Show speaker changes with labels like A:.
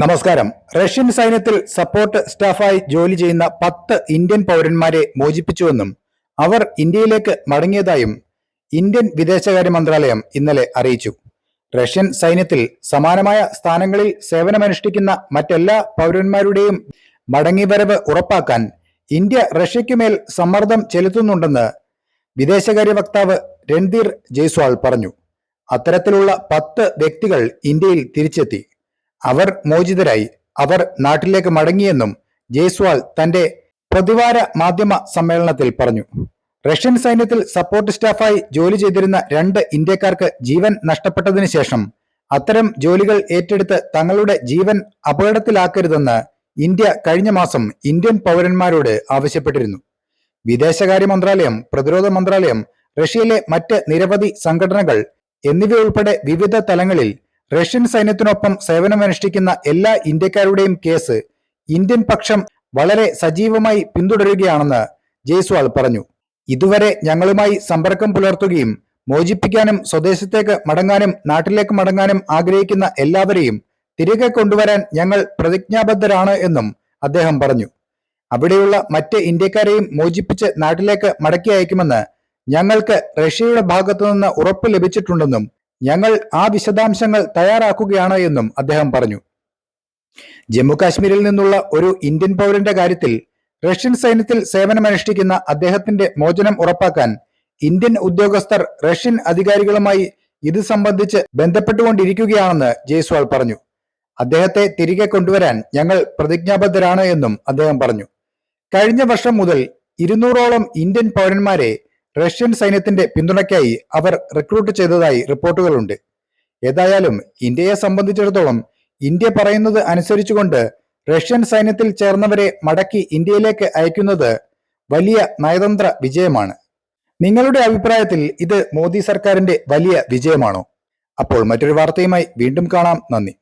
A: നമസ്കാരം. റഷ്യൻ സൈന്യത്തിൽ സപ്പോർട്ട് സ്റ്റാഫായി ജോലി ചെയ്യുന്ന പത്ത് ഇന്ത്യൻ പൗരന്മാരെ മോചിപ്പിച്ചുവെന്നും അവർ ഇന്ത്യയിലേക്ക് മടങ്ങിയതായും ഇന്ത്യൻ വിദേശകാര്യ മന്ത്രാലയം ഇന്നലെ അറിയിച്ചു. റഷ്യൻ സൈന്യത്തിൽ സമാനമായ സ്ഥാനങ്ങളിൽ സേവനമനുഷ്ഠിക്കുന്ന മറ്റെല്ലാ പൗരന്മാരുടെയും മടങ്ങിവരവ് ഉറപ്പാക്കാൻ ഇന്ത്യ റഷ്യയ്ക്കുമേൽ സമ്മർദ്ദം ചെലുത്തുന്നുണ്ടെന്ന് വിദേശകാര്യ വക്താവ് രൺധീർ ജയ്സ്വാൾ പറഞ്ഞു. അത്തരത്തിലുള്ള പത്ത് വ്യക്തികൾ ഇന്ത്യയിൽ തിരിച്ചെത്തി. അവർ മോചിതരായി. അവർ നാട്ടിലേക്ക് മടങ്ങിയെന്നും ജയ്സ്വാൾ തന്റെ പ്രതിവാര മാധ്യമ സമ്മേളനത്തിൽ പറഞ്ഞു. റഷ്യൻ സൈന്യത്തിൽ സപ്പോർട്ട് സ്റ്റാഫായി ജോലി ചെയ്തിരുന്ന രണ്ട് ഇന്ത്യക്കാർക്ക് ജീവൻ നഷ്ടപ്പെട്ടതിനു ശേഷം അത്തരം ജോലികൾ ഏറ്റെടുത്ത് തങ്ങളുടെ ജീവൻ അപകടത്തിലാക്കരുതെന്ന് ഇന്ത്യ കഴിഞ്ഞ മാസം ഇന്ത്യൻ പൗരന്മാരോട് ആവശ്യപ്പെട്ടിരുന്നു. വിദേശകാര്യ മന്ത്രാലയം പ്രതിരോധ മന്ത്രാലയം റഷ്യയിലെ മറ്റ് നിരവധി സംഘടനകൾ എന്നിവയുൾപ്പെടെ വിവിധ തലങ്ങളിൽ റഷ്യൻ സൈന്യത്തിനൊപ്പം സേവനമനുഷ്ഠിക്കുന്ന എല്ലാ ഇന്ത്യക്കാരുടെയും കേസ് ഇന്ത്യൻ പക്ഷം വളരെ സജീവമായി പിന്തുടരുകയാണെന്ന് ജയ്സ്വാൾ പറഞ്ഞു. ഇതുവരെ ഞങ്ങളുമായി സമ്പർക്കം പുലർത്തുകയും മോചിപ്പിക്കാനും സ്വദേശത്തേക്ക് മടങ്ങാനും നാട്ടിലേക്ക് മടങ്ങാനും ആഗ്രഹിക്കുന്ന എല്ലാവരെയും തിരികെ കൊണ്ടുവരാൻ ഞങ്ങൾ പ്രതിജ്ഞാബദ്ധരാണ് എന്നും അദ്ദേഹം പറഞ്ഞു. അവിടെയുള്ള മറ്റ് ഇന്ത്യക്കാരെയും മോചിപ്പിച്ച് നാട്ടിലേക്ക് മടക്കി അയക്കുമെന്ന് ഞങ്ങൾക്ക് റഷ്യയുടെ ഭാഗത്തുനിന്ന് ഉറപ്പ് ലഭിച്ചിട്ടുണ്ടെന്നും ഞങ്ങൾ ആ വിശദാംശങ്ങൾ തയ്യാറാക്കുകയാണ് എന്നും അദ്ദേഹം പറഞ്ഞു. ജമ്മു കാശ്മീരിൽ നിന്നുള്ള ഒരു ഇന്ത്യൻ പൗരന്റെ കാര്യത്തിൽ റഷ്യൻ സൈന്യത്തിൽ സേവനമനുഷ്ഠിക്കുന്ന അദ്ദേഹത്തിന്റെ മോചനം ഉറപ്പാക്കാൻ ഇന്ത്യൻ ഉദ്യോഗസ്ഥർ റഷ്യൻ അധികാരികളുമായി ഇത് സംബന്ധിച്ച് ബന്ധപ്പെട്ടുകൊണ്ടിരിക്കുകയാണെന്ന് ജയ്സ്വാൾ പറഞ്ഞു. അദ്ദേഹത്തെ തിരികെ കൊണ്ടുവരാൻ ഞങ്ങൾ പ്രതിജ്ഞാബദ്ധരാണ് എന്നും അദ്ദേഹം പറഞ്ഞു. കഴിഞ്ഞ വർഷം മുതൽ ഇരുന്നൂറോളം ഇന്ത്യൻ പൗരന്മാരെ റഷ്യൻ സൈന്യത്തിന്റെ പിന്തുണയ്ക്കായി അവർ റിക്രൂട്ട് ചെയ്തതായി റിപ്പോർട്ടുകളുണ്ട്. ഏതായാലും ഇന്ത്യയെ സംബന്ധിച്ചിടത്തോളം ഇന്ത്യ പറയുന്നത് അനുസരിച്ചുകൊണ്ട് റഷ്യൻ സൈന്യത്തിൽ ചേർന്നവരെ മടക്കി ഇന്ത്യയിലേക്ക് അയക്കുന്നത് വലിയ നയതന്ത്ര വിജയമാണ്. നിങ്ങളുടെ അഭിപ്രായത്തിൽ ഇത് മോദി സർക്കാരിന്റെ വലിയ വിജയമാണോ? അപ്പോൾ മറ്റൊരു വാർത്തയുമായി വീണ്ടും കാണാം. നന്ദി.